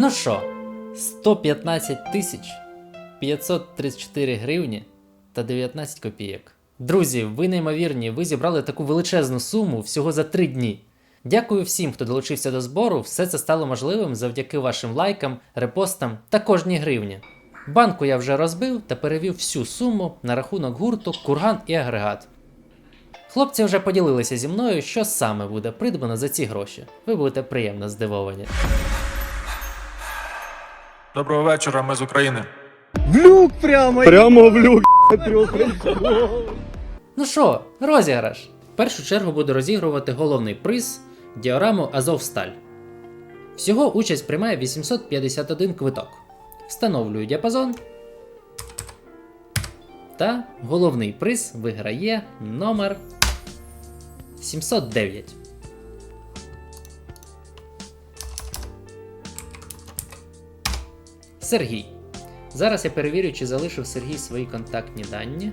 Ну що, 115 тисяч 534 гривні та 19 копійок. Друзі, ви неймовірні, ви зібрали таку величезну суму всього за 3 дні. Дякую всім, хто долучився до збору. Все це стало можливим завдяки вашим лайкам, репостам та кожній гривні. Банку я вже розбив та перевів всю суму на рахунок гурту, курган і агрегат. Хлопці вже поділилися зі мною, що саме буде придбано за ці гроші. Ви будете приємно здивовані. Доброго вечора, ми з України. В люк прямо. Прямо в люк. Ну що, розіграш. В першу чергу буду розігрувати головний приз діораму Азовсталь. Всього участь приймає 851 квиток. Встановлюю діапазон. Та головний приз виграє номер 709. Сергій. Зараз я перевірю, чи залишив Сергій свої контактні дані.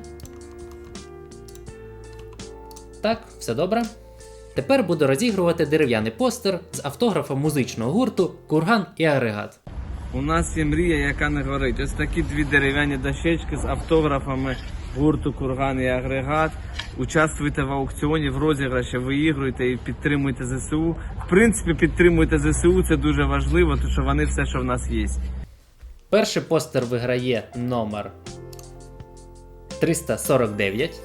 Так, все добре. Тепер буду розігрувати дерев'яний постер з автографом музичного гурту Курган і агрегат. У нас є мрія, яка не горить. Ось такі дві дерев'яні дощечки з автографами гурту Курган і Агрегат. Участвуйте в аукціоні, в розіграші, виігруйте і підтримуйте ЗСУ. В принципі, підтримуйте ЗСУ, це дуже важливо, тому що вони все, що в нас є. Перший постер виграє номер 349.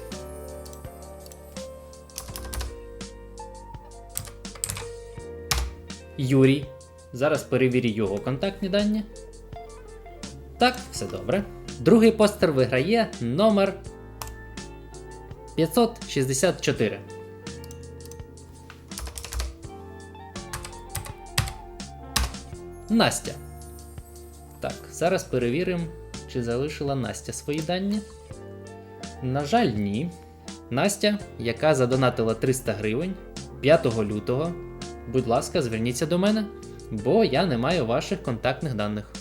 Юрій. Зараз перевірю його контактні дані. Так, все добре. Другий постер виграє номер 564. Настя. Так, зараз перевіримо, чи залишила Настя свої дані. На жаль, ні. Настя, яка задонатила 300 гривень 5 лютого. Будь ласка, зверніться до мене, бо я не маю ваших контактних даних.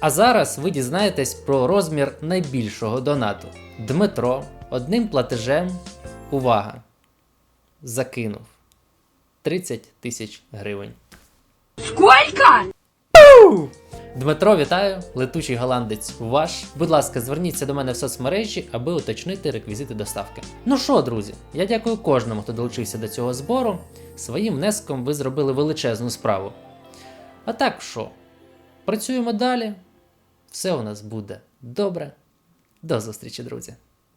А зараз ви дізнаєтесь про розмір найбільшого донату. Дмитро одним платежем, увага, закинув 30 тисяч гривень. Сколько? Дмитро, вітаю! Летучий голландець ваш. Будь ласка, зверніться до мене в соцмережі, аби уточнити реквізити доставки. Ну що, друзі, я дякую кожному, хто долучився до цього збору. Своїм внеском ви зробили величезну справу. А так що? Працюємо далі. Все у нас буде добре. До зустрічі, друзі!